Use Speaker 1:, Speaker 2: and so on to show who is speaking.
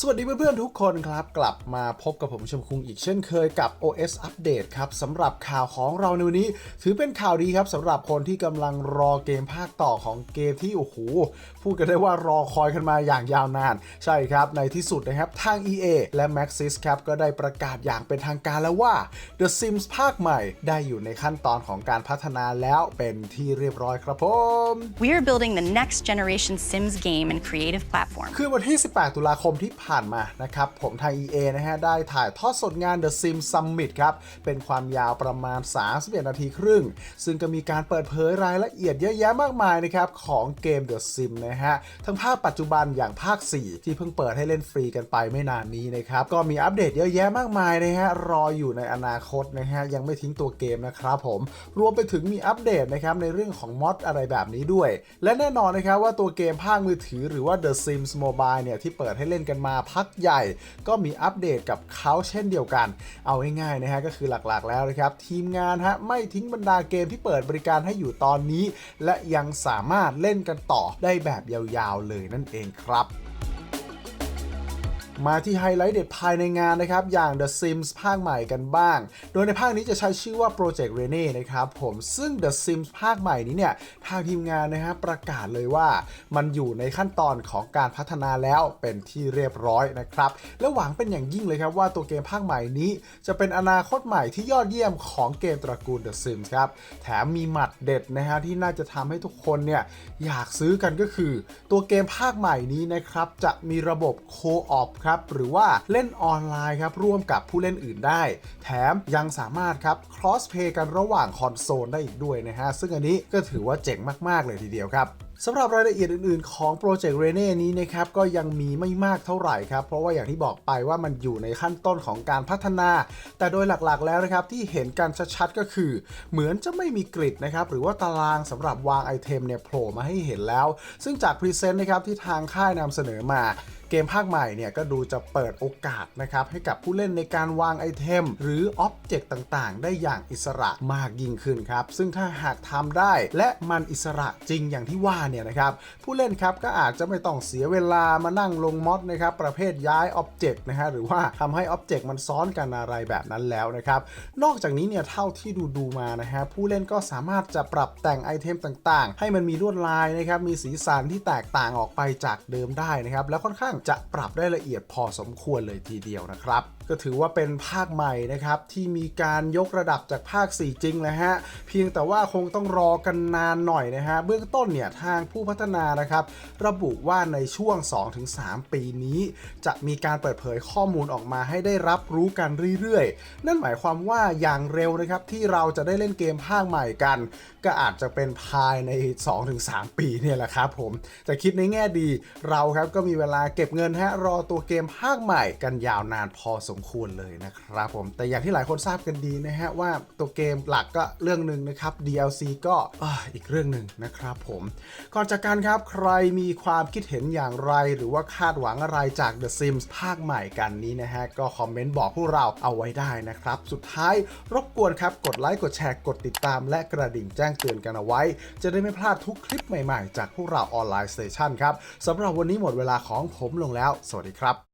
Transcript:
Speaker 1: สวัสดีเพื่อนๆทุกคนครับ กลับมาพบกับผมชมคุงอีกเช่นเคยกับ OS Update ครับสำหรับข่าวของเราในวันนี้ ถือเป็นข่าวดีครับสำหรับคนที่กำลังรอเกมภาคต่อของเกมที่โอ้โหพูดกันได้ว่ารอคอยกันมาอย่างยาวนาน ใช่ครับ ในที่สุดนะครับทาง EA และ Maxis ครับก็ได้ประกาศอย่างเป็นทางการแล้วว่า The Sims ภาคใหม่ได้อยู่ในขั้นตอนของการพัฒนาแล้วเป็นที่เรียบร้อยครับผม
Speaker 2: We are building the next generation Sims game and creative platform.
Speaker 1: คือวันที่ 18 ตุลาคมที่ผ่านมานะครับ ผมทาง EA นะฮะ ได้ถ่ายทอดสดงาน The Sims Summit ครับ เป็นความยาวประมาณ 31 นาทีครึ่ง ซึ่งก็มีการเปิดเผยรายละเอียดเยอะแยะมากมายนะครับ ของเกม The Sims นะฮะ ทั้งภาคปัจจุบันอย่างภาค 4 ที่เพิ่งเปิดให้เล่นฟรีกันไปไม่นานนี้นะครับ ก็มีอัปเดตเยอะแยะมากมายนะฮะ รออยู่ในอนาคตนะฮะ ยังไม่ทิ้งตัวเกมนะครับผม รวมไปถึงมีอัปเดตนะครับในเรื่องของมอดอะไรแบบนี้ด้วย และแน่นอนนะครับว่าตัวเกมภาคมือถือหรือว่า The Sims Mobile เนี่ยที่เปิดให้เล่นกันมาพักใหญ่ ก็มีอัปเดตกับเขาเช่นเดียวกัน เอาง่ายๆนะฮะก็คือหลักๆแล้วนะครับ ทีมงานฮะไม่ทิ้งบรรดาเกมที่เปิดบริการให้อยู่ตอนนี้ และยังสามารถเล่นกันต่อได้แบบยาวๆเลยนั่นเองครับ มาที่ไฮไลท์เด็ดภายในงานนะครับ อย่าง The Sims ภาคใหม่กันบ้าง โดยในภาคนี้จะใช้ชื่อว่า Project Rene นะครับผมซึ่ง The Sims ภาคใหม่นี้เนี่ยทางทีมงานนะฮะประกาศเลยว่า มันอยู่ในขั้นตอนของการพัฒนาแล้วเป็นที่เรียบร้อยนะครับ และหวังเป็นอย่างยิ่งเลยครับว่าตัวเกมภาคใหม่นี้ จะเป็นอนาคตใหม่ที่ยอดเยี่ยมของเกมตระกูล The Sims ครับแถมมีหมัดเด็ดนะฮะที่น่าจะทำให้ทุกคนเนี่ยอยากซื้อกันก็คือ ตัวเกมภาคใหม่นี้นะครับจะมีระบบโคออปครับหรือว่าเล่นออนไลน์ครับร่วมกับผู้เล่นอื่นได้ แถมยังสามารถครับ cross play กันระหว่างคอนโซลได้อีกด้วยนะฮะซึ่งอันนี้ก็ถือว่าเจ๋งมากๆเลยทีเดียวครับสำหรับรายละเอียดอื่นๆ ของโปรเจกต์เรเน่นี้นะครับก็ยังมีไม่มากเท่าไหร่ครับ เพราะว่าอย่างที่บอกไปว่ามันอยู่ในขั้นต้นของการพัฒนา แต่โดยหลักๆแล้วนะครับที่เห็นกันชัดๆก็คือ เหมือนจะไม่มีกริดนะครับหรือว่าตารางสำหรับวางไอเทมเนี่ยโผล่มาให้เห็นแล้ว ซึ่งจากพรีเซนต์นะครับที่ทางค่ายนำเสนอมาเกมภาคใหม่เนี่ยก็ดูจะเปิดโอกาสนะครับให้กับผู้เล่นในการวางไอเทม หรืออ็อบเจกต์ต่างๆ ได้อย่างอิสระมากยิ่งขึ้นครับซึ่งถ้าหากทำได้และมันอิสระจริงอย่างที่ว่าเนี่ยนะครับผู้เล่นครับก็อาจจะไม่ต้องเสียเวลามานั่งลงมอดนะครับประเภทย้ายอ็อบเจกต์นะฮะหรือว่าทำให้อ็อบเจกต์มันซ้อนกันอะไรแบบนั้นแล้วนะครับนอกจากนี้เนี่ยเท่าที่ดูดูมานะฮะผู้เล่นก็สามารถจะปรับแต่งไอเทมต่างๆ ให้มันมีลวดลายนะครับมีสีสันที่แตกต่างออกไปจากเดิมได้นะครับแล้วค่อนข้างจะปรับได้ละเอียดพอสมควรเลยทีเดียวนะครับก็ถือว่าเป็นภาคใหม่นะครับ ที่มีการยกระดับจากภาค 4 จริงแล้วฮะ เพียงแต่ว่าคงต้องรอกันนานหน่อยนะฮะ เบื้องต้นเนี่ย ทางผู้พัฒนานะครับ ระบุว่าในช่วง 2-3 ปีนี้ จะมีการเปิดเผยข้อมูลออกมาให้ได้รับรู้กันเรื่อยๆ นั่นหมายความว่าอย่างเร็วนะครับ ที่เราจะได้เล่นเกมภาคใหม่กัน ก็อาจจะเป็นภายใน 2-3 ปีเนี่ยแหละครับผมแต่คิดในแง่ดีเราครับก็มีเวลาเก็บเงินฮะรอตัวเกมภาคใหม่กันยาวนานพอสมควรเลยนะครับผมแต่อย่างที่หลายคนทราบกันดีนะฮะว่าตัวเกมหลักก็เรื่องหนึ่งนะครับ DLC ก็อีกเรื่องหนึ่งนะครับผมก่อนจากการครับใครมีความคิดเห็นอย่างไร หรือว่าคาดหวังอะไรจาก The Sims ภาคใหม่กันนี้นะฮะก็คอมเมนต์บอกพวกเราเอาไว้ได้นะครับ สุดท้ายรบกวนครับกดไลค์กดแชร์กดติดตาม และกระดิ่งแจ้งเตือนกันเอาไว้ จะได้ไม่พลาดทุกคลิปใหม่ๆ จากพวกเราออนไลน์สเตชันครับสำหรับวันนี้หมดเวลาของผมลงแล้ว สวัสดีครับ